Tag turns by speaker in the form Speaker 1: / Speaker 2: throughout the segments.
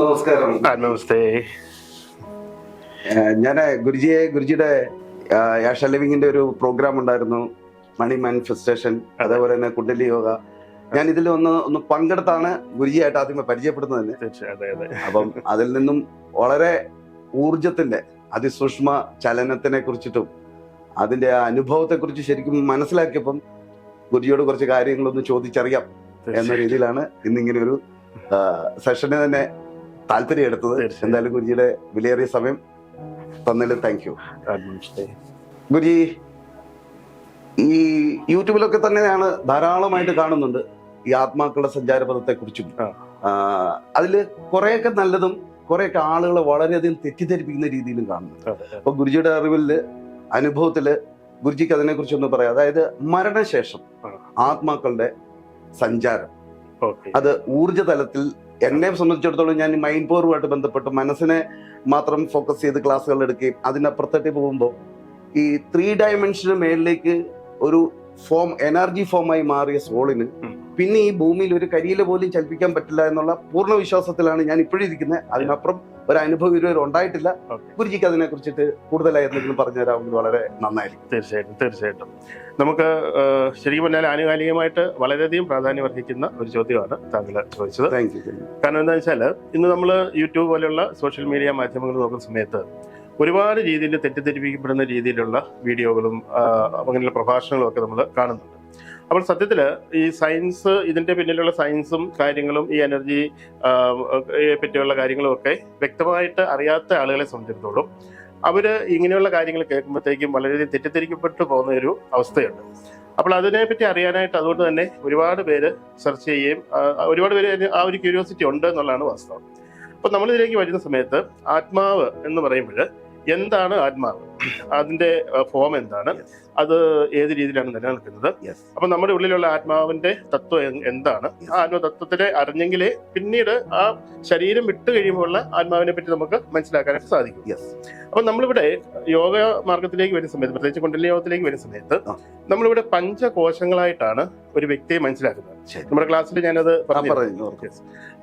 Speaker 1: നമസ്കാരം.
Speaker 2: നമസ്തേ.
Speaker 1: ഞാൻ ഗുരുജിയെ ഗുരുജിയുടെ യാഷ ലിവിങ്ങിന്റെ ഒരു പ്രോഗ്രാം ഉണ്ടായിരുന്നു. മണി മാനിഫെസ്റ്റേഷൻ അതേപോലെ തന്നെ കുണ്ടലി യോഗ. ഞാൻ ഇതിൽ ഒന്ന് ഒന്ന് പങ്കെടുത്താണ് ഗുരുജിയായിട്ട് ആദ്യം പരിചയപ്പെടുന്നത് തന്നെ അപ്പം അതിൽ നിന്നും വളരെ ഊർജത്തിന്റെ അതിസൂക്ഷ്മ ചലനത്തിനെ കുറിച്ചിട്ടും അതിന്റെ ആ അനുഭവത്തെ കുറിച്ച് ശരിക്കും മനസ്സിലാക്കിയപ്പം ഗുരുജിയോട് കുറച്ച് കാര്യങ്ങളൊന്ന് ചോദിച്ചറിയാം എന്ന രീതിയിലാണ് ഇന്നിങ്ങനെ ഒരു സെഷനെ തന്നെ താല്പര്യം എടുത്തത് എന്തായാലും ഗുരുജിയുടെ വിലയേറിയ സമയം തന്നതിൽ താങ്ക് യു ഗുരുജി ഈ യൂട്യൂബിലൊക്കെ തന്നെയാണ് ധാരാളമായിട്ട് കാണുന്നുണ്ട് ഈ ആത്മാക്കളുടെ സഞ്ചാരപഥത്തെ കുറിച്ചും
Speaker 2: ആ.
Speaker 1: അതിൽ കുറെയൊക്കെ നല്ലതും കുറെയൊക്കെ ആളുകളെ വളരെയധികം തെറ്റിദ്ധരിപ്പിക്കുന്ന രീതിയിലും കാണുന്നുണ്ട്. അപ്പൊ ഗുരുജിയുടെ അറിവിൽ അനുഭവത്തിൽ ഗുരുജിക്ക് അതിനെ കുറിച്ച് ഒന്ന് പറയാം. അതായത് മരണശേഷം ആത്മാക്കളുടെ സഞ്ചാരം. അത് ഊർജ തലത്തിൽ എന്നെ സംബന്ധിച്ചിടത്തോളം ഞാൻ മൈൻഡ് പവറുമായിട്ട് ബന്ധപ്പെട്ട് മനസ്സിനെ മാത്രം ഫോക്കസ് ചെയ്ത് ക്ലാസ്സുകൾ എടുക്കുകയും അതിനപ്പുറത്തേക്ക് പോകുമ്പോൾ ഈ ത്രീ ഡയമെൻഷന് മേളിലേക്ക് ഒരു ഫോം എനർജി ഫോമായി മാറിയ സോളിന് പിന്നെ ഈ ഭൂമിയിൽ ഒരു കരിയില പോലും ചലിപ്പിക്കാൻ പറ്റില്ല എന്നുള്ള പൂർണ വിശ്വാസത്തിലാണ് ഞാൻ ഇപ്പോഴും ഇരിക്കുന്നത്. അതിനപ്പുറം ഒരു അനുഭവം ഇതുവരെ ഉണ്ടായിട്ടില്ല. ഗുരുജിക്ക് അതിനെ കുറിച്ചിട്ട് കൂടുതലായി എന്തെങ്കിലും പറഞ്ഞു തരാമെങ്കിൽ വളരെ നന്നായിരിക്കും.
Speaker 2: തീർച്ചയായിട്ടും തീർച്ചയായിട്ടും. നമുക്ക് ശരിക്കും പറഞ്ഞാൽ ആനുകാലികമായിട്ട് വളരെയധികം പ്രാധാന്യം അർഹിക്കുന്ന ഒരു ചോദ്യമാണ് താങ്കൾ ചോദിച്ചത്.
Speaker 1: താങ്ക് യു
Speaker 2: കാരണം എന്താ വെച്ചാൽ ഇന്ന് നമ്മൾ യൂട്യൂബ് പോലെയുള്ള സോഷ്യൽ മീഡിയ മാധ്യമങ്ങൾ നോക്കുന്ന സമയത്ത് ഒരുപാട് രീതിയിൽ തെറ്റിദ്ധരിപ്പിക്കപ്പെടുന്ന രീതിയിലുള്ള വീഡിയോകളും അങ്ങനെയുള്ള പ്രഭാഷണങ്ങളും ഒക്കെ നമ്മൾ കാണുന്നുണ്ട്. അപ്പോൾ സത്യത്തിൽ ഈ സയൻസ് ഇതിന്റെ പിന്നിലുള്ള സയൻസും കാര്യങ്ങളും ഈ എനർജി പറ്റിയുള്ള കാര്യങ്ങളും ഒക്കെ വ്യക്തമായിട്ട് അറിയാത്ത ആളുകളെ സംബന്ധിച്ചിടത്തോളം അവർ ഇങ്ങനെയുള്ള കാര്യങ്ങൾ കേൾക്കുമ്പോഴത്തേക്കും വളരെയധികം തെറ്റിദ്ധരിക്കപ്പെട്ടു പോകുന്ന ഒരു അവസ്ഥയുണ്ട്. അപ്പോൾ അതിനെപ്പറ്റി അറിയാനായിട്ട് അതുകൊണ്ട് തന്നെ ഒരുപാട് പേര് സെർച്ച് ചെയ്യുകയും ഒരുപാട് പേര് ആ ഒരു ക്യൂരിയോസിറ്റി ഉണ്ട് എന്നുള്ളതാണ് വാസ്തവം. അപ്പൊ നമ്മളിതിലേക്ക് വരുന്ന സമയത്ത് ആത്മാവ് എന്ന് പറയുമ്പോൾ എന്താണ് ആത്മാവ്? അതിന്റെ ഫോം എന്താണ്? അത് ഏത് രീതിയിലാണ് നിലനിൽക്കുന്നത്? അപ്പൊ നമ്മുടെ ഉള്ളിലുള്ള ആത്മാവിന്റെ തത്വം എന്താണ്? ആ ആത്മതത്വത്തിനെ അറിഞ്ഞെങ്കിലേ പിന്നീട് ആ ശരീരം വിട്ടു കഴിയുമ്പോഴുള്ള ആത്മാവിനെ പറ്റി നമുക്ക് മനസ്സിലാക്കാനായിട്ട് സാധിക്കും. അപ്പൊ നമ്മളിവിടെ യോഗ മാർഗത്തിലേക്ക് വരുന്ന സമയത്ത് പ്രത്യേകിച്ച് കുണ്ടലി യോഗത്തിലേക്ക് വരുന്ന സമയത്ത്. നമ്മളിവിടെ പഞ്ചകോശങ്ങളായിട്ടാണ് ഒരു വ്യക്തിയെ മനസ്സിലാക്കുന്നത്. നമ്മുടെ ക്ലാസ്സിൽ ഞാനത് പറഞ്ഞു.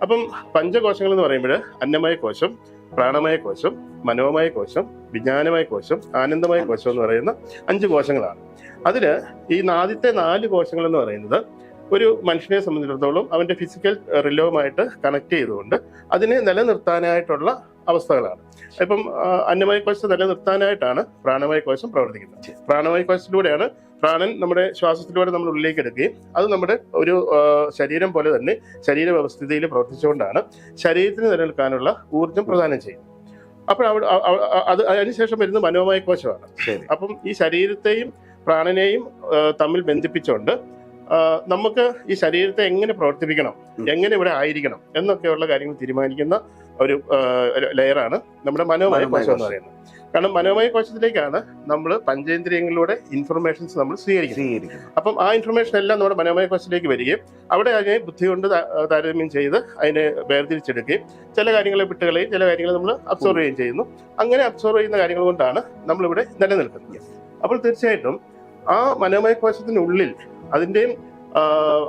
Speaker 2: അപ്പം പഞ്ചകോശങ്ങൾ എന്ന് പറയുമ്പോൾ അന്നമയ കോശം പ്രാണമയ കോശം മനോമയ കോശം വിജ്ഞാനമയ കോശം ആനന്ദമയ കോശം എന്ന് പറയുന്ന അഞ്ച് കോശങ്ങളാണ്. അതിൽ ഈ ആദ്യത്തെ നാല് കോശങ്ങൾ എന്ന് പറയുന്നത് ഒരു മനുഷ്യനെ സംബന്ധിച്ചിടത്തോളം അവന്റെ ഫിസിക്കൽ റിലവുമായിട്ട് കണക്ട് ചെയ്തുകൊണ്ട് അതിനെ നിലനിർത്താനായിട്ടുള്ള അവസ്ഥകളാണ്. ഇപ്പം ആ, കോശം നിലനിർത്താനായിട്ടാണ് പ്രാണമയ കോശം പ്രവർത്തിക്കുന്നത്. പ്രാണമയ കോശത്തിലൂടെയാണ് പ്രാണൻ നമ്മുടെ ശ്വാസത്തിലൂടെ നമ്മൾ ഉള്ളിലേക്ക് എടുക്കുകയും അത് നമ്മുടെ ഒരു ശരീരം പോലെ തന്നെ ശരീര വ്യവസ്ഥിതിയിൽ പ്രവർത്തിച്ചുകൊണ്ടാണ് ശരീരത്തിന് നിലനിൽക്കാനുള്ള ഊർജം പ്രദാനം ചെയ്യുന്നത്. അപ്പോൾ അവിടെ അത് അതിനുശേഷം വരുന്ന മനോമയ കോശമാണ്. അപ്പം ഈ ശരീരത്തെയും പ്രാണനെയും തമ്മിൽ ബന്ധിപ്പിച്ചുകൊണ്ട് നമുക്ക് ഈ ശരീരത്തെ എങ്ങനെ പ്രവർത്തിപ്പിക്കണം എങ്ങനെ ഇവിടെ ആയിരിക്കണം എന്നൊക്കെയുള്ള കാര്യങ്ങൾ തീരുമാനിക്കുന്ന ഒരു ലെയറാണ് നമ്മുടെ മനോമയ കോശം എന്ന് പറയുന്നത്. കാരണം മനോമയ കോശത്തിലേക്കാണ് നമ്മൾ പഞ്ചേന്ദ്രിയങ്ങളിലൂടെ ഇൻഫർമേഷൻസ് നമ്മൾ സ്വീകരിക്കുന്നത്.
Speaker 1: സ്വീകരിക്കുന്നു
Speaker 2: അപ്പം ആ ഇൻഫർമേഷൻ എല്ലാം നമ്മുടെ മനോമയ കോശത്തിലേക്ക് വരികയും അവിടെ അതിനെ ബുദ്ധി കൊണ്ട് താരതമ്യം ചെയ്ത് അതിനെ വേർതിരിച്ചെടുക്കുകയും ചില കാര്യങ്ങളെ വിട്ടുകളയും ചില കാര്യങ്ങൾ നമ്മൾ അബ്സോർവ് ചെയ്യുകയും ചെയ്യുന്നു. അങ്ങനെ അബ്സോർവ് ചെയ്യുന്ന കാര്യങ്ങൾ കൊണ്ടാണ് നമ്മളിവിടെ നിലനിൽക്കുന്നത്. അപ്പോൾ തീർച്ചയായിട്ടും ആ മനോമയ കോശത്തിനുള്ളിൽ അതിന്റെയും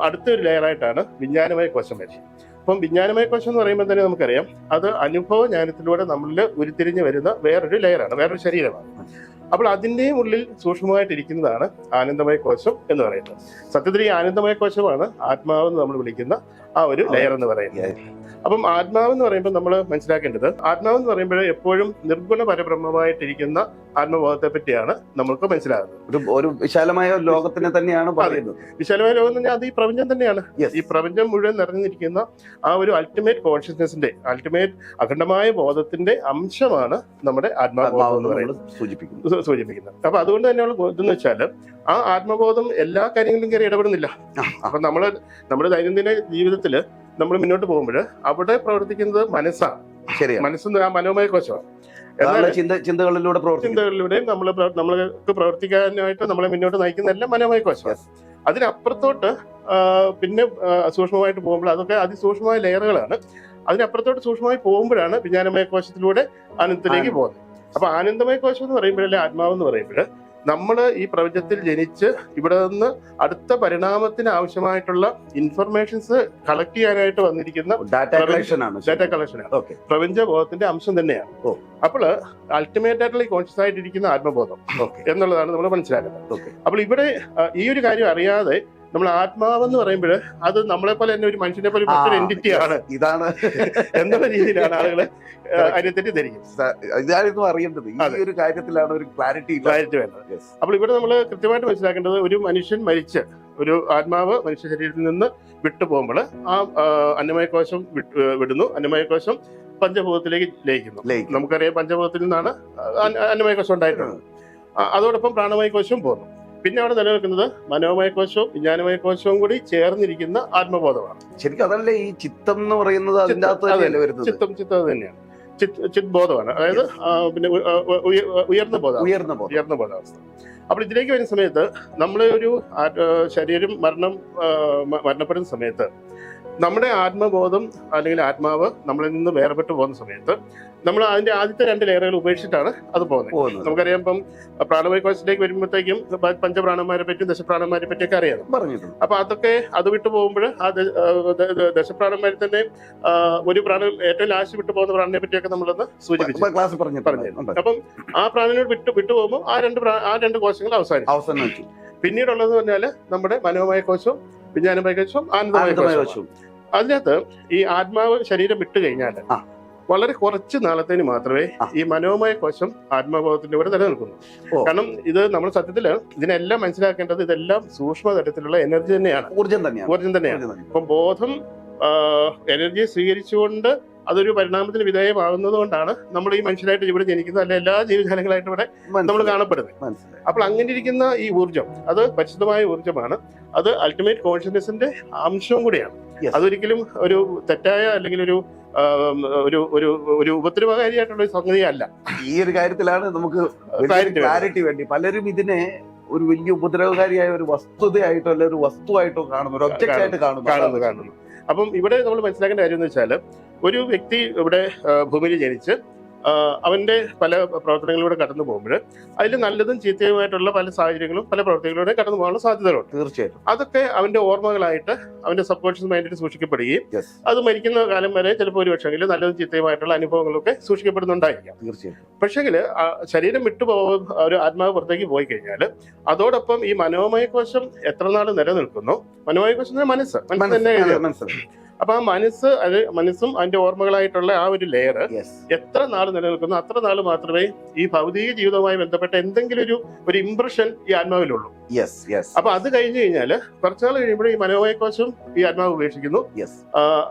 Speaker 2: അടുത്തൊരു ലെയറായിട്ടാണ് വിജ്ഞാനമയ കോശം വരുന്നത്. അപ്പം വിജ്ഞാനമയ കോശം എന്ന് പറയുമ്പോൾ തന്നെ നമുക്കറിയാം. അത് അനുഭവ ജ്ഞാനത്തിലൂടെ നമ്മളിൽ ഉരുത്തിരിഞ്ഞ് വരുന്ന വേറൊരു ലെയറാണ് വേറൊരു ശരീരമാണ്. അപ്പോൾ അതിന്റെയും ഉള്ളിൽ സൂക്ഷ്മമായിട്ടിരിക്കുന്നതാണ് ആനന്ദമയ കോശം എന്ന് പറയുന്നത്. സത്യത്തിൽ ഈ ആനന്ദമയ കോശമാണ് ആത്മാവെന്ന് നമ്മൾ വിളിക്കുന്ന ആ ഒരു ലെയർ എന്ന് പറയുന്നത്. അപ്പം ആത്മാവ് എന്ന് പറയുമ്പോൾ നമ്മൾ മനസ്സിലാക്കേണ്ടത് ആത്മാവ് എന്ന് പറയുമ്പോൾ എപ്പോഴും നിർഗുണ പരബ്രഹ്മമായിട്ടിരിക്കുന്ന ആത്മബോധത്തെ പറ്റിയാണ് നമ്മൾക്ക് മനസ്സിലാകുന്നത്.
Speaker 1: ഒരു വിശാലമായ ലോകത്തിനെ തന്നെയാണ് പറയുന്നത്.
Speaker 2: വിശാലമായ ലോകം എന്ന് പറഞ്ഞാൽ അത് ഈ പ്രപഞ്ചം തന്നെയാണ്. ഈ പ്രപഞ്ചം മുഴുവൻ നിറഞ്ഞിരിക്കുന്ന ആ ഒരു അൾട്ടിമേറ്റ് കോൺഷ്യസ്നെസിന്റെ അൾട്ടിമേറ്റ് അഖണ്ഡമായ ബോധത്തിന്റെ അംശമാണ് നമ്മുടെ
Speaker 1: ആത്മാവ്
Speaker 2: എന്ന് പറയുന്നത്.
Speaker 1: നമ്മൾ സൂചിപ്പിക്കുന്നു.
Speaker 2: സൂ- സൂചിപ്പിക്കുന്നത് അപ്പൊ അതുകൊണ്ട് തന്നെയുള്ള ഇതെന്ന് വെച്ചാൽ ആ ആത്മബോധം എല്ലാ കാര്യങ്ങളിലും കയറി ഇടപെടുന്നില്ല. അപ്പൊ നമ്മൾ നമ്മുടെ ദൈനംദിന ജീവിതത്തിൽ നമ്മൾ മുന്നോട്ട് പോകുമ്പോൾ അവിടെ പ്രവർത്തിക്കുന്നത് മനസ്സാണ്
Speaker 1: ശരിയാണ്
Speaker 2: മനസ്സെന്ന് ആ മനോമയ കോശമാണ്
Speaker 1: ചിന്തകളിലൂടെ
Speaker 2: ചിന്തകളിലൂടെയും നമ്മൾ നമ്മൾക്ക് പ്രവർത്തിക്കാനായിട്ട് നമ്മളെ മുന്നോട്ട് നയിക്കുന്ന എല്ലാം മനോമയ കോശമാണ് അതിനപ്പുറത്തോട്ട് പിന്നെ സൂക്ഷ്മമായിട്ട് പോകുമ്പോൾ അതൊക്കെ അതിസൂക്ഷ്മമായ ലെയറുകളാണ്. അതിനപ്പുറത്തോട്ട് സൂക്ഷ്മമായി പോകുമ്പോഴാണ് വിജ്ഞാനമയ കോശത്തിലൂടെ
Speaker 1: അനന്തത്തിലേക്ക്
Speaker 2: പോകുന്നത്. അപ്പൊ ആനന്ദമയ കോശം എന്ന് പറയുമ്പോഴല്ലേ ആത്മാവ് എന്ന് പറയുമ്പോൾ നമ്മൾ ഈ പ്രപഞ്ചത്തിൽ ജനിച്ച് ഇവിടെ നിന്ന് അടുത്ത പരിണാമത്തിന് ആവശ്യമായിട്ടുള്ള ഇൻഫർമേഷൻസ് കളക്ട് ചെയ്യാനായിട്ട് വന്നിരിക്കുന്ന
Speaker 1: ഡാറ്റ കളക്ഷൻ ആണ്.
Speaker 2: ഡാറ്റ കളക്ഷനാണ്
Speaker 1: പ്രപഞ്ച
Speaker 2: പ്രപഞ്ചബോധത്തിന്റെ അംശം തന്നെയാണ്. അപ്പോൾ അൾട്ടിമേറ്റ് ആയിട്ടുള്ള കോൺഷ്യസ് ആയിട്ടിരിക്കുന്ന ആത്മബോധം
Speaker 1: ഓക്കെ
Speaker 2: എന്നുള്ളതാണ് നമ്മൾ മനസ്സിലാക്കുന്നത്. അപ്പോൾ ഇവിടെ ഈ ഒരു കാര്യം അറിയാതെ നമ്മൾ ആത്മാവെന്ന് പറയുമ്പോൾ അത് നമ്മളെ പോലെ തന്നെ ഒരു മനുഷ്യനെ പോലെ മറ്റൊരു എന്റിറ്റി ആണ്.
Speaker 1: ഇതാണ്.
Speaker 2: എന്നുള്ള രീതിയിലാണ് ആളുകൾ അതിനെ തെറ്റിദ്ധരിക്കും
Speaker 1: ഇതായിരുന്നു അറിയേണ്ടത്. ഈ ഒരു കാര്യത്തിലാണ് ഒരു ക്ലാരിറ്റി
Speaker 2: ക്ലാരിറ്റി വേണ്ടത്. അപ്പോൾ ഇവിടെ നമ്മൾ കൃത്യമായിട്ട് മനസ്സിലാക്കേണ്ടത് ഒരു മനുഷ്യൻ മരിച്ച് ഒരു ആത്മാവ് മനുഷ്യ ശരീരത്തിൽ നിന്ന് വിട്ടു പോകുമ്പോൾ ആ ആ, അന്നമയ കോശം വിടുന്നു. അന്നമയ കോശം പഞ്ചഭൂതത്തിലേക്ക് ലയിക്കുന്നു. നമുക്കറിയാം പഞ്ചഭൂതത്തിൽ നിന്നാണ് അന്ന- അന്നമയ കോശം ഉണ്ടായിട്ടുള്ളത്. അതോടൊപ്പം പ്രാണമയ കോശവും പോകുന്നു. പിന്നെ അവിടെ നിലനിൽക്കുന്നത് മനോമയ കോശവും വിജ്ഞാനമയ കോശവും കൂടി ചേർന്നിരിക്കുന്ന ആത്മബോധമാണ്.
Speaker 1: ശരിക്കും അതല്ലേ ഈ ചിത്തം എന്ന് പറയുന്നത് അകത്ത്
Speaker 2: ചിത്തം, ചിത്തം തന്നെയാണ്. ചിത് ബോധമാണ് അതായത് പിന്നെ ഉയർന്ന ബോധം.
Speaker 1: ഉയർന്ന ബോധം.
Speaker 2: ഉയർന്ന ബോധാവസ്ഥ. അപ്പോൾ ഇതിലേക്ക് വരുന്ന സമയത്ത് നമ്മളെ ഒരു ശരീരം മരണം മരണപ്പെടുന്ന സമയത്ത് നമ്മുടെ ആത്മബോധം അല്ലെങ്കിൽ ആത്മാവ് നമ്മളിൽ നിന്ന് വേർപെട്ട് പോകുന്ന സമയത്ത് നമ്മൾ അതിന്റെ ആദ്യത്തെ രണ്ട് ലെയറുകൾ ഉപേക്ഷിച്ചിട്ടാണ് അത് പോകുന്നത്. നമുക്കറിയാം ഇപ്പം പ്രാണമയ കോശത്തിലേക്ക് വരുമ്പോഴത്തേക്കും പഞ്ചപ്രാണന്മാരെ പറ്റിയും ദശപ്രാണന്മാരെ പറ്റിയൊക്കെ അറിയാം
Speaker 1: പറഞ്ഞിട്ടുണ്ട്.
Speaker 2: അപ്പൊ അതൊക്കെ അത് വിട്ടു പോകുമ്പോൾ ആ ദശപ്രാണന്മാരിൽ തന്നെ ഒരു പ്രാണൻ ഏറ്റവും ലാസ്റ്റ് വിട്ടു പോകുന്ന പ്രാണനെ പറ്റിയൊക്കെ നമ്മളൊന്ന് സൂചിപ്പിച്ചു.
Speaker 1: ക്ലാസ്
Speaker 2: പറഞ്ഞു
Speaker 1: പറഞ്ഞിട്ടുണ്ട്.
Speaker 2: അപ്പം ആ പ്രാണനോട് വിട്ടു വിട്ടു പോകുമ്പോൾ ആ രണ്ട് ആ രണ്ട് കോശങ്ങൾ അവസാനിച്ചു.
Speaker 1: അവസാനം വെച്ചു
Speaker 2: പിന്നീടുള്ളത് പറഞ്ഞാൽ നമ്മുടെ മനോമയ കോശവും വിജ്ഞാനമയ കോശവും ആനന്ദമായ കോശവും അതിനകത്ത് ഈ ആത്മാവ് ശരീരം വിട്ടു കഴിഞ്ഞാൽ. വളരെ കുറച്ച് നാളത്തേന് മാത്രമേ. ഈ മനോമയ കോശം ആത്മബോധത്തിന്റെ കൂടെ നിലനിൽക്കുന്നു. കാരണം ഇത് നമ്മൾ സത്യത്തിൽ ഇതിനെല്ലാം മനസ്സിലാക്കേണ്ടത് ഇതെല്ലാം സൂക്ഷ്മ തരത്തിലുള്ള എനർജി തന്നെയാണ്
Speaker 1: ഊർജം തന്നെയാണ്
Speaker 2: ഊർജം തന്നെയാണ്. അപ്പം ബോധം എനർജി സ്വീകരിച്ചുകൊണ്ട് അതൊരു പരിണാമത്തിന് വിധേയമാകുന്നത് കൊണ്ടാണ് നമ്മൾ ഈ മനുഷ്യരായിട്ട് ഇവിടെ ജനിക്കുന്നത്. അല്ലെ എല്ലാ ജീവജാലങ്ങളായിട്ട് ഇവിടെ നമ്മൾ കാണപ്പെടുന്നത്. അപ്പോൾ അങ്ങനെ ഇരിക്കുന്ന ഈ ഊർജം അത് പരിശുദ്ധമായ ഊർജമാണ്. അത് അൾട്ടിമേറ്റ് കോൺഷ്യസ്നെസിന്റെ അംശവും കൂടിയാണ്. അതൊരിക്കലും ഒരു തെറ്റായ അല്ലെങ്കിൽ ഒരു ഒരു ഒരു ഒരു ഉപദ്രവകാരിയായിട്ടുള്ള സംഗതിയല്ല.
Speaker 1: ഈ ഒരു കാര്യത്തിലാണ് നമുക്ക് ക്ലാരിറ്റി വേണ്ടി. പലരും ഇതിനെ ഒരു വലിയ ഉപദ്രവകാരിയായ ഒരു വസ്തുതയായിട്ടോ അല്ലെ ഒരു വസ്തുവായിട്ടോ കാണുന്നു ഒരു ഒബ്ജക്റ്റ് ആയിട്ട് കാണുന്നു.
Speaker 2: കാണുന്നു കാണുന്നു. അപ്പം ഇവിടെ നമ്മൾ മനസ്സിലാക്കേണ്ട കാര്യം എന്ന് വെച്ചാൽ ഒരു വ്യക്തി ഇവിടെ ഭൂമിയിൽ ജനിച്ച് ആ, അവന്റെ പല പ്രവർത്തനങ്ങളിലൂടെ കടന്നു പോകുമ്പോൾ അതിൽ നല്ലതും ചീത്തയുമായിട്ടുള്ള പല സാഹചര്യങ്ങളും പല പ്രവർത്തികളിലൂടെ കടന്നു പോകാനുള്ള സാധ്യതകളുണ്ട്.
Speaker 1: തീർച്ചയായിട്ടും.
Speaker 2: അതൊക്കെ അവന്റെ ഓർമ്മകളായിട്ട് അവന്റെ സബ് കോൺഷ്യസ് മൈൻഡിൽ സൂക്ഷിക്കപ്പെടുകയും അത് മരിക്കുന്ന കാലം വരെ ചിലപ്പോൾ ഒരു പക്ഷെങ്കിൽ നല്ലതും ചീത്തയുമായിട്ടുള്ള അനുഭവങ്ങളൊക്കെ സൂക്ഷിക്കപ്പെടുന്നുണ്ടായിരിക്കാം.
Speaker 1: തീർച്ചയായും
Speaker 2: പക്ഷെങ്കിൽ ശരീരം വിട്ടുപോകും ഒരു ആത്മാവ് പുറത്തേക്ക് പോയി കഴിഞ്ഞാൽ അതോടൊപ്പം ഈ മനോമയ കോശം എത്ര നാൾ നിലനിൽക്കുന്നു? മനോമയ കോശം മനസ്സ്. മനസ്സ് തന്നെ
Speaker 1: മനസ്സിലായി
Speaker 2: അപ്പൊ ആ മനസ്സ് അത് മനസ്സും അതിന്റെ ഓർമ്മകളായിട്ടുള്ള ആ ഒരു ലെയർ എത്ര നാൾ നിലനിൽക്കുന്നു അത്ര നാൾ മാത്രമേ ഈ ഭൗതിക ജീവിതവുമായി ബന്ധപ്പെട്ട എന്തെങ്കിലും ഒരു ഒരു ഇംപ്രഷൻ ഈ ആത്മാവിലുള്ളൂ. അപ്പൊ അത് കഴിഞ്ഞു കഴിഞ്ഞാൽ കുറച്ചുനാൾ കഴിയുമ്പോൾ ഈ മനോമയ കോശം ഈ ആത്മാവ് ഉപേക്ഷിക്കുന്നു.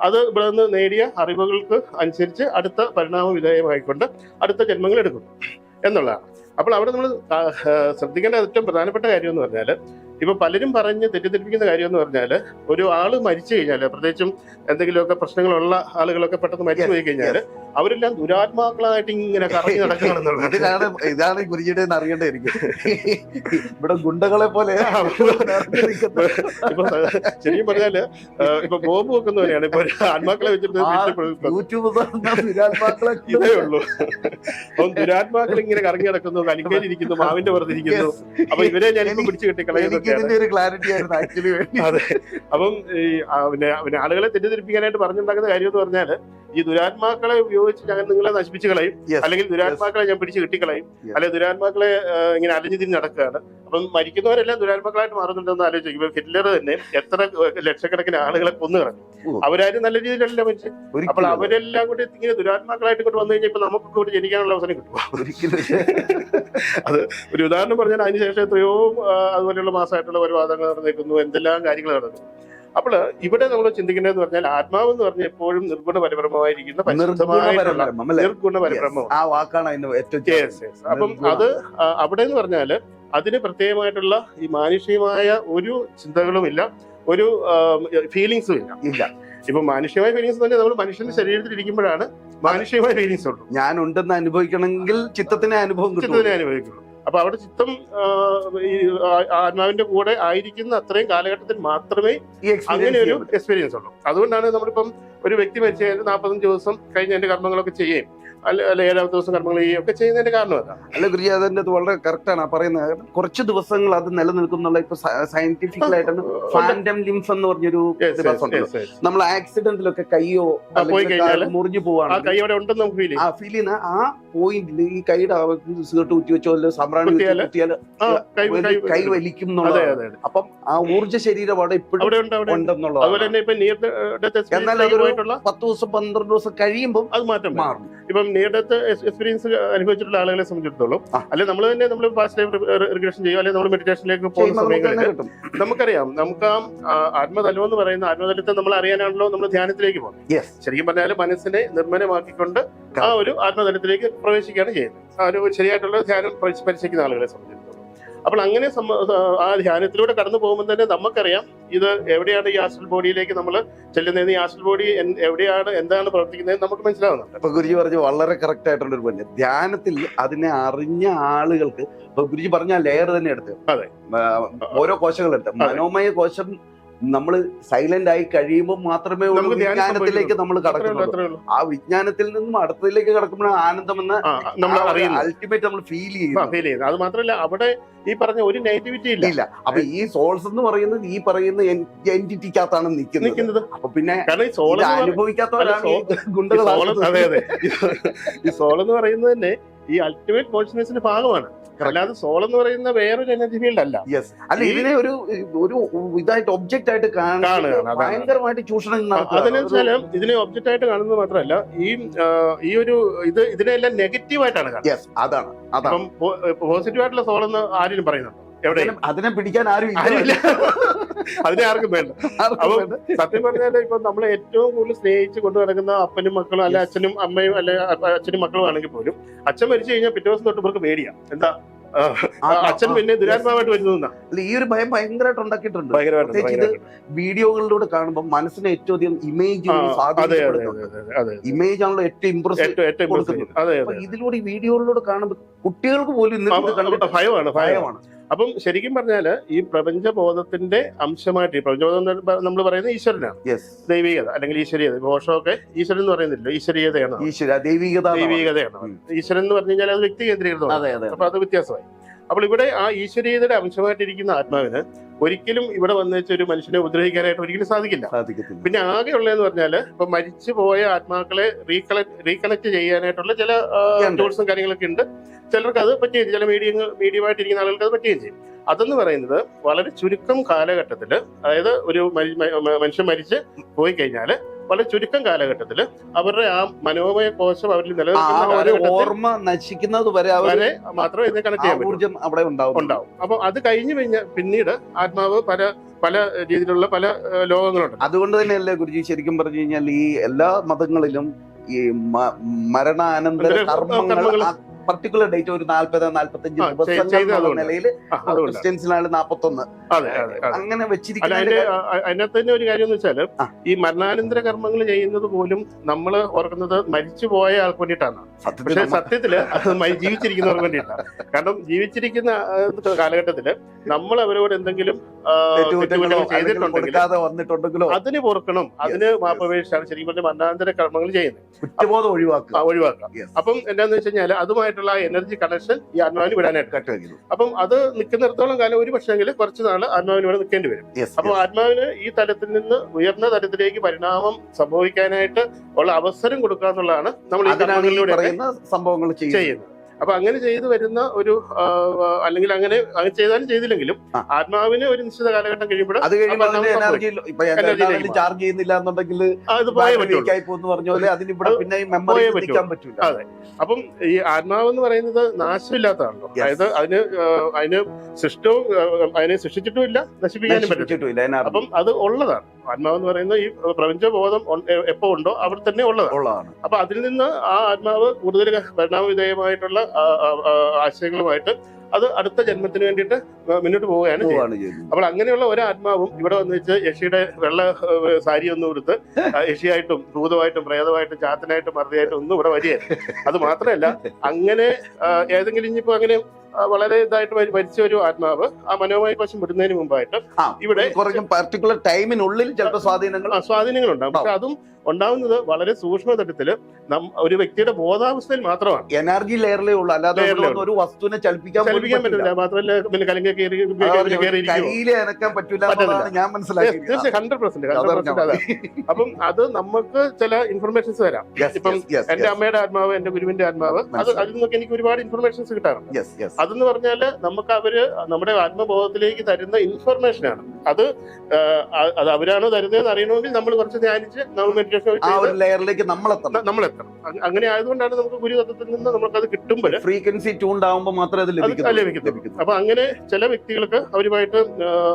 Speaker 2: അത് ഇവിടെ നിന്ന് നേടിയ അറിവുകൾക്ക് അനുസരിച്ച് അടുത്ത പരിണാമ വിധേയമായിക്കൊണ്ട് അടുത്ത ജന്മങ്ങൾ എടുക്കുന്നു. എന്നുള്ളതാണ്. അപ്പോൾ അവിടെ നമ്മൾ ശ്രദ്ധിക്കേണ്ട ഏറ്റവും പ്രധാനപ്പെട്ട കാര്യം എന്ന് പറഞ്ഞാൽ ഇപ്പൊ പലരും പറഞ്ഞ് തെറ്റിദ്ധരിപ്പിക്കുന്ന കാര്യം എന്ന് പറഞ്ഞാൽ ഒരു ആൾ മരിച്ചു കഴിഞ്ഞാൽ പ്രത്യേകിച്ചും എന്തെങ്കിലുമൊക്കെ പ്രശ്നങ്ങളുള്ള ആളുകളൊക്കെ പെട്ടെന്ന് മരിച്ചു പോയി കഴിഞ്ഞാൽ അവരെല്ലാം ദുരാത്മാക്കളായിട്ട് ഇങ്ങനെ കറങ്ങി നടക്കണമെന്നുള്ളത്
Speaker 1: ഇതാണ് ഇതാണ് ഗുരുജിയുടെ അറിയേണ്ടത് എനിക്ക് ഇവിടെ ഗുണ്ടകളെ പോലെ
Speaker 2: ഇപ്പൊ ശരിക്കും പറഞ്ഞാൽ ഇപ്പൊ ബോംബ് വെക്കുന്നവരെയാണ് ഇപ്പൊ ആത്മാക്കളെ വെച്ചിട്ട് ഇതേ ഉള്ളൂ. അപ്പം ദുരാത്മാക്കൾ ഇങ്ങനെ കറങ്ങി നടക്കുന്നു കലിക്കയിലിരിക്കുന്നു മാവിന്റെ പുറത്തിരിക്കുന്നു. അപ്പൊ ഇവരെ ഞാൻ പിടിച്ചു
Speaker 1: എനിക്ക് ഒരു ക്ലാരിറ്റി ആയിരുന്നു ആക്ച്വലി
Speaker 2: അതെ. അപ്പം ഈ പിന്നെ പിന്നെ ആളുകളെ തെറ്റിദ്ധരിപ്പിക്കാനായിട്ട് പറഞ്ഞുണ്ടാക്കുന്ന കാര്യം എന്ന് പറഞ്ഞാൽ ഈ ദുരാത്മാക്കളെ ഉപയോഗിച്ച് ഞാൻ നിങ്ങളെ നശിപ്പിച്ചു കളയും അല്ലെങ്കിൽ ദുരാത്മാക്കളെ ഞാൻ പിടിച്ച് കിട്ടിക്കളയും അല്ലെങ്കിൽ ദുരാത്മാക്കളെ ഇങ്ങനെ അലഞ്ഞു തിരിഞ്ഞ് നടക്കുകയാണ്. അപ്പം മരിക്കുന്നവരെല്ലാം ദുരാത്മാക്കളായിട്ട് മാറുന്നുണ്ടെന്ന് ആലോചിക്കും ഇപ്പൊ ഹിറ്റ്ലർ തന്നെ എത്ര ലക്ഷക്കണക്കിന് ആളുകളെ കൊന്നു കളഞ്ഞു. അവരാരും നല്ല രീതിയിലല്ല മനുഷ്യൻ അപ്പോൾ അവരെല്ലാം കൂടി ഇങ്ങനെ ദുരാത്മാക്കളായിട്ട് കൊണ്ട് വന്നു കഴിഞ്ഞാൽ ഇപ്പൊ നമുക്കൊക്കെ ഇവിടെ ജനിക്കാനുള്ള അവസരം കിട്ടും.
Speaker 1: അത്
Speaker 2: ഒരു ഉദാഹരണം പറഞ്ഞാൽ അതിനുശേഷം എത്രയോ ആ, അതുപോലെയുള്ള ഒരു പരിവാദങ്ങൾ നടന്നേക്കുന്നു എന്തെല്ലാം കാര്യങ്ങൾ നടക്കുന്നു അപ്പോൾ ഇവിടെ നമ്മൾ ചിന്തിക്കേണ്ടതെന്ന് പറഞ്ഞാൽ ആത്മാവ് എന്ന് പറഞ്ഞാൽ എപ്പോഴും നിർഗുണ
Speaker 1: പരിപ്രമമായിരിക്കുന്ന?
Speaker 2: നിർഗുണ പരബ്രഹ്മം
Speaker 1: ആ വാക്കാണ്.
Speaker 2: അപ്പം അത് അവിടെ എന്ന് പറഞ്ഞാൽ അതിന് പ്രത്യേകമായിട്ടുള്ള ഈ മാനുഷികമായ ഒരു ചിന്തകളും ഇല്ല ഒരു ഫീലിങ്സും ഇല്ല.
Speaker 1: ഇല്ല.
Speaker 2: ഇപ്പൊ മാനുഷികമായ ഫീലിങ്സ് തന്നെ നമ്മൾ മനുഷ്യന്റെ ശരീരത്തിൽ ഇരിക്കുമ്പോഴാണ് മാനുഷികമായ ഫീലിങ്സ് ഉള്ളൂ.
Speaker 1: ഞാൻ ഉണ്ടെന്ന് അനുഭവിക്കണമെങ്കിൽ ചിത്തത്തിന് അനുഭവം കിട്ടും
Speaker 2: ചിത്തത്തിനെ അനുഭവിക്കുള്ളൂ. അപ്പൊ അവിടെ ചിത്തം ഈ ആത്മാവിന്റെ കൂടെ ആയിരിക്കുന്ന അത്രയും കാലഘട്ടത്തിൽ മാത്രമേ അങ്ങനെ ഒരു
Speaker 1: എക്സ്പീരിയൻസ്
Speaker 2: എക്സ്പീരിയൻസ് ഉള്ളൂ. അതുകൊണ്ടാണ് നമ്മളിപ്പം ഒരു വ്യക്തി മരിച്ചു കഴിഞ്ഞാൽ നാൽപ്പത്തഞ്ച് ദിവസം കഴിഞ്ഞ് എന്റെ കർമ്മങ്ങളൊക്കെ ചെയ്യുകയും അല്ലെ അല്ലെ ഏഴാമത്തെ ദിവസം കർമ്മങ്ങൾ ചെയ്യുകയും ഒക്കെ ചെയ്യുന്നതിന്റെ കാരണം അതാ.
Speaker 1: അല്ല ഗുരുജി അതിന്റെ അത് വളരെ കറക്റ്റ് ആണ്. ആ പറയുന്നത് കാരണം കുറച്ച് ദിവസങ്ങൾ അത് നിലനിൽക്കുന്നുള്ള ഇപ്പൊ സയന്റിഫിക്കൽ ആയിട്ടാണ് ഫാൻഡം ലിംഫ് എന്ന് പറഞ്ഞൊരു. നമ്മൾ ആക്സിഡന്റിലൊക്കെ കൈയോ മുറിഞ്ഞു പോവാണ്
Speaker 2: കൈ അവിടെ ഉണ്ടെന്ന് നമുക്ക് ഫീൽ
Speaker 1: ആ ഫീൽ ചെയ്യുന്ന ആ പോയിന്റിൽ ഈ കൈയുടെ സിഗരറ്റ് കുത്തി വെച്ചോ അല്ലെങ്കിൽ കുത്തിയാൽ
Speaker 2: കുത്തിയാൽ കൈ
Speaker 1: വലിക്കും
Speaker 2: അതെ
Speaker 1: അപ്പം ആ ഊർജ ശരീരം അവിടെ ഇപ്പോഴും
Speaker 2: ഉണ്ടെന്നുള്ളത്. അതുപോലെ തന്നെ ഇപ്പൊ നിയർ
Speaker 1: എന്നാൽ അതൊരു പത്ത് ദിവസം പന്ത്രണ്ട് ദിവസം കഴിയുമ്പോൾ
Speaker 2: അത് മാറ്റം
Speaker 1: മാറും.
Speaker 2: ഇപ്പം നിയർ ഡെത്ത് എക്സ്പീരിയൻസ് അനുഭവിച്ചിട്ടുള്ള ആളുകളെ സംബന്ധിച്ചിടത്തോളം. അല്ലെ നമ്മൾ തന്നെ നമ്മൾ പാസ്റ്റ് ലൈഫ് റിഗ്രഷൻ ചെയ്യും അല്ലെങ്കിൽ നമ്മൾ മെഡിറ്റേഷനിലേക്ക് പോകുന്ന സമയങ്ങളിൽ
Speaker 1: കിട്ടും.
Speaker 2: നമുക്കറിയാം നമുക്ക് ആ ആത്മതലം എന്ന് പറയുന്ന ആത്മതലത്തെ നമ്മൾ അറിയാനാണല്ലോ നമ്മൾ ധ്യാനത്തിലേക്ക് പോകുന്നത്. ശരിക്കും പറഞ്ഞാൽ മനസ്സിനെ നിർമ്മലമാക്കിക്കൊണ്ട് ആ ഒരു ആത്മതലത്തിലേക്ക് പ്രവേശിക്കുകയാണ് ചെയ്യുന്നത്. ആ ഒരു ശരിയായിട്ടുള്ള ധ്യാനം പരിശീലിക്കുന്ന ആളുകളെ സംബന്ധിച്ചിടത്തോളം. അപ്പോൾ അങ്ങനെ ആ ധ്യാനത്തിലൂടെ കടന്നു പോകുമ്പോൾ തന്നെ നമുക്കറിയാം ഇത് എവിടെയാണ് ഈ ആസ്ട്രൽ ബോഡിയിലേക്ക് നമ്മൾ ചെല്ലുന്നത് ഈ ആസ്ട്രൽ ബോഡി എവിടെയാണ് എന്താണ് പ്രവർത്തിക്കുന്നത് നമുക്ക് മനസ്സിലാവുന്നുണ്ട്.
Speaker 1: ഇപ്പൊ ഗുരുജി പറഞ്ഞു വളരെ കറക്റ്റ് ആയിട്ടുള്ള ഒരു പോയിന്റ് ധ്യാനത്തിൽ അതിനെ അറിഞ്ഞ ആളുകൾക്ക് ഇപ്പൊ ഗുരുജി പറഞ്ഞ ലെയർ തന്നെ എടുത്ത്.
Speaker 2: അതെ.
Speaker 1: ഓരോ കോശങ്ങൾ എടുത്ത് മനോമയ കോശം നമ്മൾ സൈലന്റ് ആയി കഴിയുമ്പോൾ മാത്രമേ
Speaker 2: നമുക്ക്
Speaker 1: വിജ്ഞാനത്തിലേക്ക് നമ്മൾ
Speaker 2: കടക്കുന്നത്
Speaker 1: കടക്കുന്നുള്ളൂ. ആ വിജ്ഞാനത്തിൽ നിന്നും അടുത്തതിലേക്ക് കടക്കുമ്പോഴാണ് ആനന്ദം എന്ന്
Speaker 2: നമ്മൾ
Speaker 1: അൾട്ടിമേറ്റ് നമ്മൾ ഫീൽ
Speaker 2: ചെയ്യും അത് മാത്രമല്ല അവിടെ ഈ പറഞ്ഞ ഒരു നെഗറ്റിവിറ്റി ഇല്ല.
Speaker 1: ഇല്ല. അപ്പൊ ഈ സോൾസ് എന്ന് പറയുന്നത് ഈ പറയുന്ന എന്റിറ്റിക്കകത്താണ് നിൽക്കുന്നത്. അപ്പൊ പിന്നെ അനുഭവിക്കാത്തവരാണ് ഗുണ്ടകളാണ്
Speaker 2: അതെ അതെ. ഈ സോൾ എന്ന് പറയുന്നത് തന്നെ ഈ അൾട്ടിമേറ്റ് കോൺഷ്യസ്നെസിന്റെ ഭാഗമാണ്. അല്ലാതെ സോൾ എന്ന് പറയുന്ന വേറൊരു എനർജി ഫീൽഡ് അല്ല.
Speaker 1: യെസ് അല്ല ഇതിനെ ഒരു ഒരു ഇതായിട്ട് ഒബ്ജക്റ്റ് ആയിട്ട് കാണാണ്
Speaker 2: കാണുകയാണ്,
Speaker 1: ഭയങ്കരമായിട്ട് ചൂഷണം.
Speaker 2: അതെന്ന് ഇതിനെ ഒബ്ജക്റ്റ് ആയിട്ട് കാണുന്നത് മാത്രമല്ല ഈ ഈ ഒരു ഇത് ഇതിനെല്ലാം നെഗറ്റീവ് ആയിട്ടാണ് കാണുന്നത്.
Speaker 1: യെസ് അതാണ്
Speaker 2: അപ്പം പോസിറ്റീവ് ആയിട്ടുള്ള സോൾ എന്ന് ആരും പറയുന്നുണ്ടോ. എവിടെ?
Speaker 1: അതിനെ- പിടിക്കാൻ ആരും ഇല്ല.
Speaker 2: അതിനെ ആർക്കും വേണ്ട. അപ്പൊ- സത്യം പറഞ്ഞാൽ ഇപ്പൊ നമ്മൾ ഏറ്റവും കൂടുതൽ സ്നേഹിച്ച് കൊണ്ടു നടക്കുന്ന അപ്പനും മക്കളും അല്ലെ അച്ഛനും അമ്മയും അല്ലെ അച്ഛനും മക്കളും ആണെങ്കിൽ പോലും അച്ഛൻ മരിച്ചു കഴിഞ്ഞാൽ പിറ്റേ ദിവസം തൊട്ട് ഇവർക്ക് പേടിയാ. എന്താ? അച്ഛൻ പിന്നെ ദുരാത്മാവായിട്ട് വരുന്നു
Speaker 1: അല്ല, ഈ ഒരു ഭയം ഭയങ്കരമായിട്ട് ഉണ്ടാക്കിയിട്ടുണ്ട്. പ്രത്യേകിച്ച് ഇത് വീഡിയോകളിലൂടെ കാണുമ്പോൾ മനസ്സിന് ഏറ്റവും അധികം ഇമേജ് ഇമേജ് ആണല്ലോ ഏറ്റവും ഇമ്പ്രസ് കൊടുക്കുന്നത്. ഇതിലൂടെ ഈ വീഡിയോകളിലൂടെ കാണുമ്പോൾ കുട്ടികൾക്ക് പോലും ഇന്ന് ഇത്
Speaker 2: ആ,
Speaker 1: കണ്ടിട്ട്
Speaker 2: ഭയമാണ് ഭയമാണ്.
Speaker 1: ഭയമാണ്.
Speaker 2: അപ്പം ശരിക്കും പറഞ്ഞാൽ ഈ പ്രപഞ്ചബോധത്തിന്റെ അംശമായിട്ട് ഈ പ്രപഞ്ചബോധം നമ്മൾ പറയുന്നത് ഈശ്വരനാണ്. ദൈവികത അല്ലെങ്കിൽ ഈശ്വരീയത. മോശമൊക്കെ ഈശ്വരൻ എന്ന് പറയുന്നില്ല? ഈശ്വരീയതയാണ്. ദൈവികതയാണ്. ഈശ്വരൻ എന്ന് പറഞ്ഞു കഴിഞ്ഞാൽ അത് വ്യക്തി കേന്ദ്രീകൃതമാണ്. അപ്പൊ അത് വ്യത്യാസമായി. അപ്പോൾ ഇവിടെ ആ ഈശ്വരീയതയുടെ അംശമായിട്ടിരിക്കുന്ന ആത്മാവിന് ഒരിക്കലും ഇവിടെ വന്നു വെച്ച ഒരു മനുഷ്യനെ ഉപദ്രവിക്കാനായിട്ട് ഒരിക്കലും സാധിക്കില്ല. പിന്നെ ആകെയുള്ളതെന്ന് പറഞ്ഞാൽ ഇപ്പൊ മരിച്ചു പോയ ആത്മാക്കളെ റീകളക്ട് റീകണക്ട് ചെയ്യാനായിട്ടുള്ള ചില ടൂൾസും കാര്യങ്ങളൊക്കെ ഉണ്ട്. ചിലർക്ക് അത് പറ്റുകയും ചില മീഡിയം മീഡിയമായിട്ടിരിക്കുന്ന ആളുകൾക്ക് അത് പറ്റുകയും ചെയ്യും. അതെന്ന് പറയുന്നത് വളരെ ചുരുക്കം കാലഘട്ടത്തിൽ അതായത് ഒരു മനുഷ്യൻ മരിച്ച് പോയി കഴിഞ്ഞാൽ വളരെ ചുരുക്കം കാലഘട്ടത്തിൽ അവരുടെ ആ മനോമയ കോശം അവരിൽ നിലനിൽക്കുന്ന
Speaker 1: ഓർമ്മ നശിക്കുന്നത് വരെ
Speaker 2: വരെ മാത്രമേ ഇതിനെ കണക്ട് ചെയ്യാൻ ഊർജം
Speaker 1: ഊർജം അവിടെ ഉണ്ടാവും.
Speaker 2: ഉണ്ടാവും. അപ്പൊ അത് കഴിഞ്ഞു കഴിഞ്ഞാൽ പിന്നീട് ആത്മാവ് പല പല രീതിയിലുള്ള പല ലോകങ്ങളുണ്ട്.
Speaker 1: അതുകൊണ്ട് തന്നെയല്ലേ ഗുരുജി ശരിക്കും പറഞ്ഞു കഴിഞ്ഞാൽ ഈ എല്ലാ മതങ്ങളിലും ഈ മരണാനന്തര കർമ്മങ്ങൾ. പർട്ടിക്കുലർ ഡേറ്റ് ഒരു നാല്പത് നാല്പത്തഞ്ച് ദിവസങ്ങൾ. നിലയിൽ ക്രിസ്ത്യൻസിനാണ് നാപ്പത്തൊന്ന്. അങ്ങനെ
Speaker 2: വെച്ചിരിക്കുന്ന അതിനകത്ത് തന്നെ ഒരു കാര്യം എന്ന്
Speaker 1: വെച്ചാൽ
Speaker 2: ഈ മരണാനന്തര കർമ്മങ്ങൾ ചെയ്യുന്നത് പോലും നമ്മൾ ഓർക്കുന്നത് മരിച്ചു പോയ ആൾക്ക് വേണ്ടിയിട്ടാണ്.
Speaker 1: സത്യത്തിൽ
Speaker 2: പക്ഷെ സത്യത്തിൽ അത് ജീവിച്ചിരിക്കുന്നവർക്ക് വേണ്ടിയിട്ടാണ്. കാരണം ജീവിച്ചിരിക്കുന്ന കാലഘട്ടത്തിൽ നമ്മൾ അവരോട് എന്തെങ്കിലും
Speaker 1: തെറ്റുകുറ്റങ്ങളോ കൊടുക്കാതെ വന്നിട്ടുണ്ടെങ്കിലോ?
Speaker 2: അതിന് പൊറുക്കണം. അതിന് മാപ്പപേക്ഷിച്ചാണ് ശരിക്കും പറഞ്ഞ മരണാന്തര കർമ്മങ്ങൾ ചെയ്യുന്നത്.
Speaker 1: കുറ്റബോധം ഒഴിവാക്കുക.
Speaker 2: ആ, ഒഴിവാക്കാം
Speaker 1: Yes.
Speaker 2: അപ്പം എന്താന്ന് വെച്ച് കഴിഞ്ഞാൽ അതുമായിട്ടുള്ള എനർജി കണക്ഷൻ ഈ ആത്മാവിന് വിടാനായിട്ട്
Speaker 1: കട്ട് വയ്ക്കുന്നു.
Speaker 2: അപ്പം അത് നിൽക്കുന്നിടത്തോളം കാലം ഒരു പക്ഷേങ്കിൽ കുറച്ച് നാൾ ആത്മാവിന് ഇവിടെ നിൽക്കേണ്ടി വരും.
Speaker 1: അപ്പോൾ
Speaker 2: അപ്പൊ ആത്മാവിന് ഈ തലത്തിൽ നിന്ന് ഉയർന്ന തലത്തിലേക്ക് പരിണാമം സംഭവിക്കാനായിട്ട് ഉള്ള അവസരം കൊടുക്കുക എന്നുള്ളതാണ് നമ്മൾ ഈ
Speaker 1: സംഭവങ്ങൾ ചെയ്യുന്നത്.
Speaker 2: അപ്പൊ അങ്ങനെ ചെയ്തു വരുന്ന ഒരു അല്ലെങ്കിൽ അങ്ങനെ അങ്ങനെ ചെയ്താലും ചെയ്തില്ലെങ്കിലും ആത്മാവിന് ഒരു നിശ്ചിത കാലഘട്ടം കഴിയുമ്പോൾ
Speaker 1: അത്. ചാർജ് ചെയ്യുന്നില്ല എന്നുണ്ടെങ്കിൽ
Speaker 2: അത് പോയേ പറ്റുള്ളൂ.
Speaker 1: വീക്കായി പോകുന്ന പറഞ്ഞ പോലെ അതിന് ഇവിടെ
Speaker 2: അത്
Speaker 1: പിന്നെ മെമ്മറി
Speaker 2: പോയേ
Speaker 1: നിൽക്കാൻ പറ്റൂല.
Speaker 2: അതെ. അപ്പം ഈ ആത്മാവ് എന്ന് പറയുന്നത് നാശമില്ലാത്തതാണല്ലോ. അതായത് അതിന് അതിന് സൃഷ്ടവും അതിനെ സൃഷ്ടിച്ചിട്ടുമില്ല നശിപ്പിക്കാനും പറ്റില്ല അപ്പം അത് ഉള്ളതാണ്. ആത്മാവ് എന്ന് പറയുന്നത് ഈ പ്രപഞ്ചബോധം എപ്പോ ഉണ്ടോ അവിടെ തന്നെ ഉള്ളതാണ്.
Speaker 1: ഉള്ളതാണ്.
Speaker 2: അപ്പൊ അതിൽ നിന്ന് ആ ആത്മാവ് കൂടുതൽ പരിണാമവിധേയമായിട്ടുള്ള ആശയങ്ങളുമായിട്ട് അത് അടുത്ത ജന്മത്തിന് വേണ്ടിയിട്ട് മുന്നോട്ട് പോവുകയാണ് ചെയ്യുന്നത്. അപ്പോൾ അങ്ങനെയുള്ള ഒരു ആത്മാവും ഇവിടെ വന്ന് വെച്ച് യക്ഷിയുടെ വെള്ള സാരി ഒന്നും എടുത്ത് യക്ഷിയായിട്ടും ഭൂതമായിട്ടും പ്രേതമായിട്ടും ചാത്തനായിട്ടും മറുതിയായിട്ടും ഒന്നും ഇവിടെ വരികയില്ല. അത് മാത്രമല്ല അങ്ങനെ ഏതെങ്കിലും ഇനിയിപ്പോ അങ്ങനെ വളരെ ഇതായിട്ട് വരിച്ച ഒരു ആത്മാവ് ആ മനോമയ കോശം വിടുന്നതിന് മുമ്പായിട്ട് ഇവിടെ
Speaker 1: കുറച്ചും പർട്ടിക്കുലർ ടൈമിനുള്ളിൽ ചിലപ്പോൾ സ്വാധീനങ്ങൾ
Speaker 2: സ്വാധീനങ്ങൾ ഉണ്ടാവും. പക്ഷെ അതും ഉണ്ടാവുന്നത് വളരെ സൂക്ഷ്മതട്ടത്തിൽ ഒരു വ്യക്തിയുടെ ബോധാവസ്ഥയിൽ മാത്രമാണ്.
Speaker 1: എനർജി ലെയറിലേ ഉള്ളൂ. അല്ലാതെ ഒരു വസ്തുവിനെ ചലിപ്പിക്കാൻ
Speaker 2: ചലിപ്പിക്കാൻ
Speaker 1: പറ്റില്ല.
Speaker 2: പറ്റില്ല. മാത്രമല്ല പിന്നെ കലങ്ക കയറി
Speaker 1: ആ ഒരു
Speaker 2: കയറിയിരിക്കുമോ
Speaker 1: കയ്യിൽ അനക്കാൻ പറ്റൂല ഞാൻ
Speaker 2: മനസ്സിലാക്കി ഹൺഡ്രഡ് പെർസെന്റ് അപ്പം അത് നമുക്ക് ചില ഇൻഫർമേഷൻസ് തരാം. ഇപ്പം എന്റെ അമ്മയുടെ ആത്മാവ് എന്റെ ഗുരുവിന്റെ ആത്മാവ് അത്. അതിൽ നിന്നൊക്കെ എനിക്ക് ഒരുപാട് ഇൻഫർമേഷൻസ് കിട്ടാറുണ്ട്. അതെന്ന് പറഞ്ഞാൽ നമുക്ക് അവർ നമ്മുടെ ആത്മബോധത്തിലേക്ക് തരുന്ന ഇൻഫർമേഷനാണ്. അത് അത് അവരാണോ തരുന്നതെന്ന് അറിയണമെങ്കിൽ നമ്മൾ കുറച്ച് ധ്യാനിച്ച് നമ്മൾ മെഡിറ്റേഷൻ
Speaker 1: ആ ഒരു ലെയറിലേക്ക് നമ്മളെത്തണം.
Speaker 2: നമ്മൾ എത്തണം അങ്ങനെ ആയതുകൊണ്ടാണ് നമുക്ക് ഗുരുതത്വത്തിൽ നിന്ന് നമുക്ക് അത് കിട്ടുമ്പോൾ
Speaker 1: ഫ്രീക്വൻസി ട്യൂൺഡ് ആകുമ്പോൾ മാത്രമേ അത് ലഭിക്കും
Speaker 2: അപ്പൊ അങ്ങനെ ചില വ്യക്തികൾക്ക് അവരുമായിട്ട്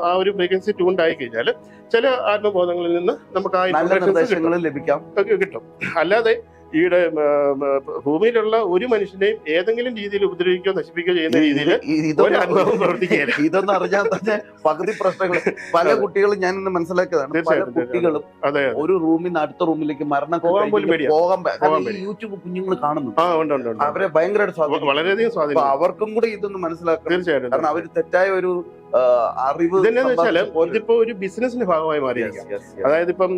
Speaker 2: ആ, ഒരു ഫ്രീക്വൻസി ട്യൂൺഡ് ആയി കഴിഞ്ഞാൽ ചില ആത്മബോധങ്ങളിൽ നിന്ന് നമുക്ക് ആ
Speaker 1: ഇൻഫർമേഷൻ ലഭിക്കാം.
Speaker 2: കിട്ടും. അല്ലാതെ ഉം, ഭൂമിയിലുള്ള ഒരു മനുഷ്യനെയും ഏതെങ്കിലും രീതിയിൽ ഉപദ്രവിക്കുകയോ നശിപ്പിക്കുകയോ ചെയ്യുന്ന രീതിയിൽ
Speaker 1: ഇതൊന്നും
Speaker 2: പ്രവർത്തിക്കുകയില്ല.
Speaker 1: അറിഞ്ഞാൽ തന്നെ പകുതി പ്രശ്നങ്ങൾ പല. കുട്ടികളും ഞാൻ ഇന്ന് മനസ്സിലാക്കിയതാണ്. പല കുട്ടികളും
Speaker 2: അതെ
Speaker 1: ഒരു റൂമിൽ നിന്ന് അടുത്ത റൂമിലേക്ക് മരണം
Speaker 2: പോകാൻ പോലും.
Speaker 1: പോകാൻ യൂട്യൂബ് കുഞ്ഞുങ്ങൾ കാണുന്നു അവരെ ഭയങ്കരമായിട്ട്
Speaker 2: വളരെയധികം സ്വാധീനം
Speaker 1: അവർക്കും കൂടി ഇതൊന്ന് മനസ്സിലാക്കണം.
Speaker 2: തീർച്ചയായിട്ടും
Speaker 1: കാരണം അവർ തെറ്റായ ഒരു അറിവ് വെച്ചാൽ
Speaker 2: ഇതിപ്പോ ഒരു ബിസിനസിന്റെ ഭാഗമായി
Speaker 1: മാറി
Speaker 2: മാറിയിരിക്കാം. അതായത് ഇപ്പം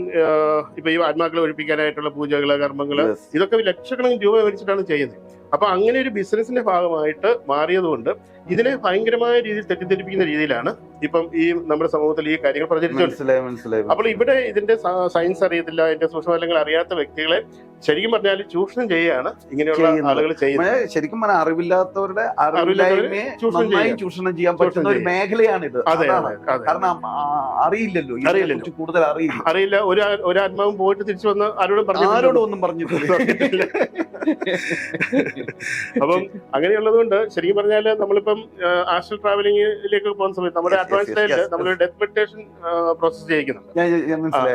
Speaker 2: ഇപ്പൊ ഈ ആത്മാക്കളെ ഒഴിപ്പിക്കാനായിട്ടുള്ള പൂജകൾ
Speaker 1: കർമ്മങ്ങൾ
Speaker 2: ഇതൊക്കെ ലക്ഷക്കണക്കിന് രൂപ മേടിച്ചിട്ടാണ് ചെയ്യുന്നത്. അപ്പൊ അങ്ങനെ ഒരു ബിസിനസിന്റെ ഭാഗമായിട്ട് മാറിയതുകൊണ്ട് ഇതിനെ ഭയങ്കരമായ രീതിയിൽ തെറ്റിദ്ധരിപ്പിക്കുന്ന രീതിയിലാണ് ഇപ്പം ഈ നമ്മുടെ സമൂഹത്തിൽ ഈ കാര്യങ്ങൾ പ്രചരിച്ചു
Speaker 1: മനസ്സിലായി മനസ്സിലായി
Speaker 2: അപ്പോൾ ഇവിടെ ഇതിന്റെ സയൻസ് അറിയത്തില്ല ഇതിന്റെ സൂക്ഷ്മതലങ്ങൾ അറിയാത്ത വ്യക്തികളെ ശരിക്കും പറഞ്ഞാൽ ചൂഷണം ചെയ്യുകയാണ് ഇങ്ങനെയുള്ള. ആളുകൾ ചെയ്യുന്നത്.
Speaker 1: ശരിക്കും പറഞ്ഞാൽ അറിവില്ലാത്തവരുടെ അറിവില്ലായ്മയെ
Speaker 2: ചൂഷണം
Speaker 1: ചെയ്യാൻ പറ്റുന്ന ഒരു
Speaker 2: മേഖലയാണ് ഇത്
Speaker 1: കാരണം അറിയില്ലല്ലോ.
Speaker 2: അറിയില്ലല്ലോ.
Speaker 1: കൂടുതൽ അറിയില്ല.
Speaker 2: അറിയില്ല. ഒരു ഒരാത്മാവും പോയിട്ട് തിരിച്ചു വന്ന് ആരോടും പറഞ്ഞു
Speaker 1: ആരോടും ഒന്നും പറഞ്ഞിട്ടില്ല.
Speaker 2: അപ്പം അങ്ങനെയുള്ളത് കൊണ്ട് ശരിക്കും പറഞ്ഞാൽ നമ്മളിപ്പം ആസ്ട്രൽ ട്രാവലിംഗിലേക്ക് പോകുന്ന സമയത്ത് നമ്മുടെ അഡ്വാൻസ്
Speaker 1: yes,
Speaker 2: നമ്മൾ ഡെത്ത് മെഡിറ്റേഷൻ പ്രോസസ് ചെയ്യിക്കുന്നുണ്ട്.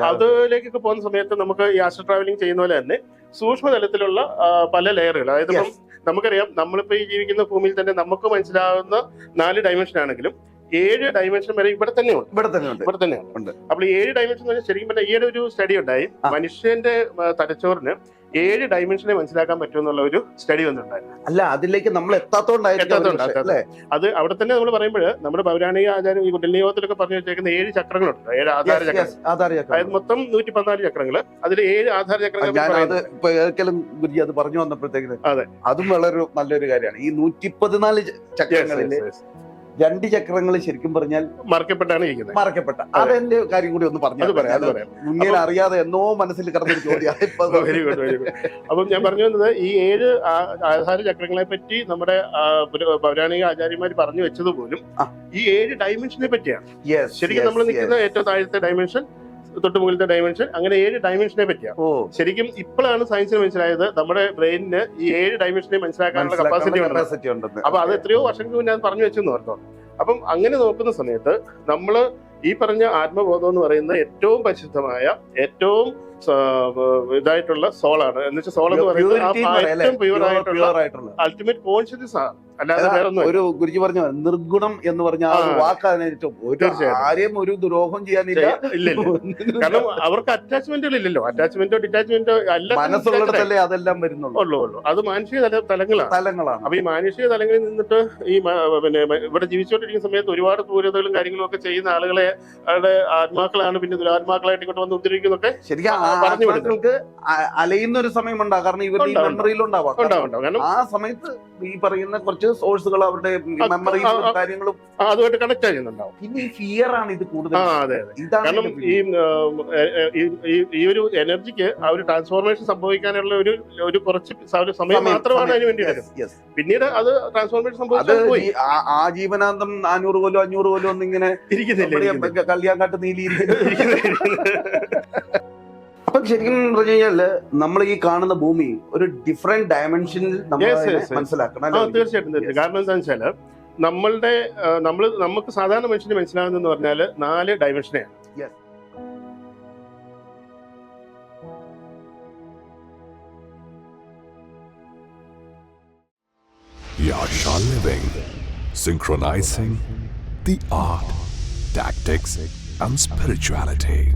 Speaker 2: അതിലേക്കൊക്കെ പോകുന്ന സമയത്ത് നമുക്ക് ഈ ആസ്ട്രൽ ട്രാവലിംഗ് ചെയ്യുന്ന പോലെ തന്നെ സൂക്ഷ്മ തലത്തിലുള്ള പല ലെയറുകൾ. അതായത് ഇപ്പം നമുക്കറിയാം നമ്മളിപ്പോ ഈ ജീവിക്കുന്ന ഭൂമിയിൽ തന്നെ നമുക്ക് മനസ്സിലാവുന്ന നാല് ഡയമെൻഷൻ ആണെങ്കിലും ഏഴ് ഡയമെൻഷൻ വരെ ഇവിടെ തന്നെ ഉണ്ട്.
Speaker 1: ഇവിടെ തന്നെ ഉണ്ട്.
Speaker 2: ഇവിടെ തന്നെ
Speaker 1: ഉണ്ട്.
Speaker 2: അപ്പോൾ ഈ ഏഴ് ഡയമെൻഷൻ പറഞ്ഞാൽ ശരിക്കും പറഞ്ഞാൽ ഈയിടെ ഒരു സ്റ്റഡി ഉണ്ടായി. മനുഷ്യന്റെ തലച്ചോറിന് ഏഴ് ഡയമെൻഷനെ മനസ്സിലാക്കാൻ പറ്റുമെന്നുള്ള ഒരു സ്റ്റഡി വന്നിട്ടുണ്ടായിരുന്നു.
Speaker 1: അല്ല അതിലേക്ക് നമ്മൾ എത്താത്തോണ്ടായിരിക്കും
Speaker 2: എത്താത്തോണ്ട്,
Speaker 1: ഒരു പക്ഷേ, അല്ലേ?
Speaker 2: അത് അവിടെ തന്നെ നമ്മൾ പറയുമ്പോൾ നമ്മുടെ പൗരാണിക ആചാരം ഈ കുണ്ടലിയോഗത്തിലൊക്കെ പറഞ്ഞു വെച്ചേക്കുന്ന ഏഴ് ചക്രങ്ങളുണ്ട് ഏഴ് ആധാര
Speaker 1: ചക്രം
Speaker 2: അതായത് മൊത്തം നൂറ്റി പതിനാല് ചക്രങ്ങൾ അതിൽ ഏഴ് ആധാര ചക്രങ്ങൾ
Speaker 1: ഗുരുജി അത് പറഞ്ഞു വന്നപ്പോഴത്തേക്ക്
Speaker 2: അതെ.
Speaker 1: അതും വളരെ നല്ലൊരു കാര്യമാണ്. ഈ നൂറ്റി പതിനാല്
Speaker 2: ചക്രങ്ങളിൽ.
Speaker 1: രണ്ട് ചക്രങ്ങൾ ശരിക്കും പറഞ്ഞാൽ
Speaker 2: മറക്കപ്പെട്ടാണ് ഇരിക്കുന്നത്.
Speaker 1: മറക്കപ്പെട്ട. അതെന്റെ കാര്യം കൂടി ഒന്ന് പറഞ്ഞു ഇങ്ങനെ അറിയാതെ എന്നോ മനസ്സിൽ കിടന്നൊരു ചോദ്യം
Speaker 2: അപ്പം ഞാൻ പറഞ്ഞു വന്നത് ഈ ഏഴ് ആധാര ചക്രങ്ങളെ പറ്റി നമ്മുടെ പൗരാണിക ആചാര്യന്മാർ പറഞ്ഞു വെച്ചത് പോലും ഈ ഏഴ് ഡയമെൻഷനെ പറ്റിയാണ്. ശരിക്കും നമ്മൾ നിൽക്കുന്ന ഏറ്റവും താഴത്തെ ഡയമെൻഷൻ തൊട്ട് മുകളിലത്തെ ഡയമെൻഷൻ അങ്ങനെ ഏഴ് ഡയമെൻഷനെ പറ്റിയാണ് ശരിക്കും ഇപ്പോഴാണ് സയൻസിന് മനസ്സിലായത് നമ്മുടെ ബ്രെയിനിന് ഈ ഏഴ് ഡയമെൻഷനെ മനസ്സിലാക്കാനുള്ള കപ്പാസിറ്റി ഉണ്ട് അപ്പൊ അത് എത്രയോ വർഷങ്ങൾക്ക് മുന്നേ അത് പറഞ്ഞു വെച്ചെന്ന് ഓർത്തോ. അപ്പം അങ്ങനെ നോക്കുന്ന സമയത്ത് നമ്മൾ ഈ പറഞ്ഞ ആത്മബോധം എന്ന് പറയുന്ന ഏറ്റവും പരിശുദ്ധമായ ഏറ്റവും ഇതായിട്ടുള്ള സോളാണ്. എന്ന് വെച്ചാൽ സോൾ എന്ന് പറയുന്നത്? ഏറ്റവും പ്യൂർ ആയിട്ടുള്ള അൾട്ടിമേറ്റ് കോൺഷ്യസ്നസ് ആണ്. അല്ലാതെ വേറെ
Speaker 1: ഒരു ഗുരുജി പറഞ്ഞ നിർഗുണം എന്ന് പറഞ്ഞ
Speaker 2: തീർച്ചയായിട്ടും.
Speaker 1: ആരെയും ഒരു ദ്രോഹം ചെയ്യാനില്ല.
Speaker 2: കാരണം അവർക്ക് അറ്റാച്ച്മെന്റുകൾ ഇല്ലല്ലോ. അറ്റാച്ച്മെന്റോ ഡിറ്റാച്ച്മെന്റോ അല്ല
Speaker 1: മനസ്സുള്ളിടത്തല്ലേ അതെല്ലാം വരുന്നുള്ളൂ.
Speaker 2: ഉള്ളൂ ഉള്ളൂ. അത് മാനുഷിക തലങ്ങളാണ്.
Speaker 1: തലങ്ങളാണ്.
Speaker 2: അപ്പൊ ഈ മാനുഷിക തലങ്ങളിൽ നിന്നിട്ട് ഈ പിന്നെ ഇവിടെ ജീവിച്ചുകൊണ്ടിരിക്കുന്ന സമയത്ത് ഒരുപാട് ക്രൂരതകളും കാര്യങ്ങളും ഒക്കെ ചെയ്യുന്ന ആളുകളെ ആത്മാക്കളാണ് പിന്നെ ദുരാത്മാക്കളായിട്ട് ഇങ്ങോട്ട് വന്ന് ഉദ്ധരിക്കുന്നൊക്കെ
Speaker 1: ശരിക്കും ആത്മാക്കൾക്ക് അലയുന്ന ഒരു സമയമുണ്ട്. കാരണം ഇവരുടെ മെമ്മറിയിൽ ഉണ്ടാവാം ആ സമയത്ത് ഈ പറയുന്ന കുറച്ച് സോഴ്സുകൾ അവരുടെ മെമ്മറിയും. കാര്യങ്ങളും
Speaker 2: അതുമായിട്ട് കണക്ട് ചെയ്യുന്നുണ്ടാവും
Speaker 1: പിന്നെ ഈ ഫിയർ ആണ് ഇത് കൂടുതൽ.
Speaker 2: കാരണം ഈ ഈ- ഒരു എനർജിക്ക് ആ ഒരു ട്രാൻസ്ഫോർമേഷൻ സംഭവിക്കാനുള്ള ഒരു ഒരു കുറച്ച് സമയം മാത്രമാണ് അതിന് വേണ്ടി. പിന്നീട് അത് ട്രാൻസ്ഫോർമേഷൻ
Speaker 1: ഈ ആ- ജീവനാന്തം നാനൂറ് കൊല്ലോ അഞ്ഞൂറ് കൊല്ലോ ഒന്നിങ്ങനെ
Speaker 2: ഇരിക്കുന്നില്ല
Speaker 1: കാട്ട്
Speaker 2: നീലി.
Speaker 1: അപ്പൊ ശരിക്കും പറഞ്ഞു കഴിഞ്ഞാൽ നമ്മൾ ഈ കാണുന്ന ഭൂമി ഒരു ഡിഫറെന്റ് ഡയമെൻഷനിൽ നമ്മൾ. മനസ്സിലാക്കണം അല്ലേ?
Speaker 2: തീർച്ചയായിട്ടും കാരണം എന്താ വെച്ചാൽ നമ്മളുടെ നമ്മൾ നമുക്ക് സാധാരണ മനുഷ്യന് മനസ്സിലാകുന്നതെന്ന് പറഞ്ഞാൽ നാല് ഡയമെൻഷനെയാണ്
Speaker 1: Yes.
Speaker 3: Yasha Living, synchronizing the art, tactics, and spirituality.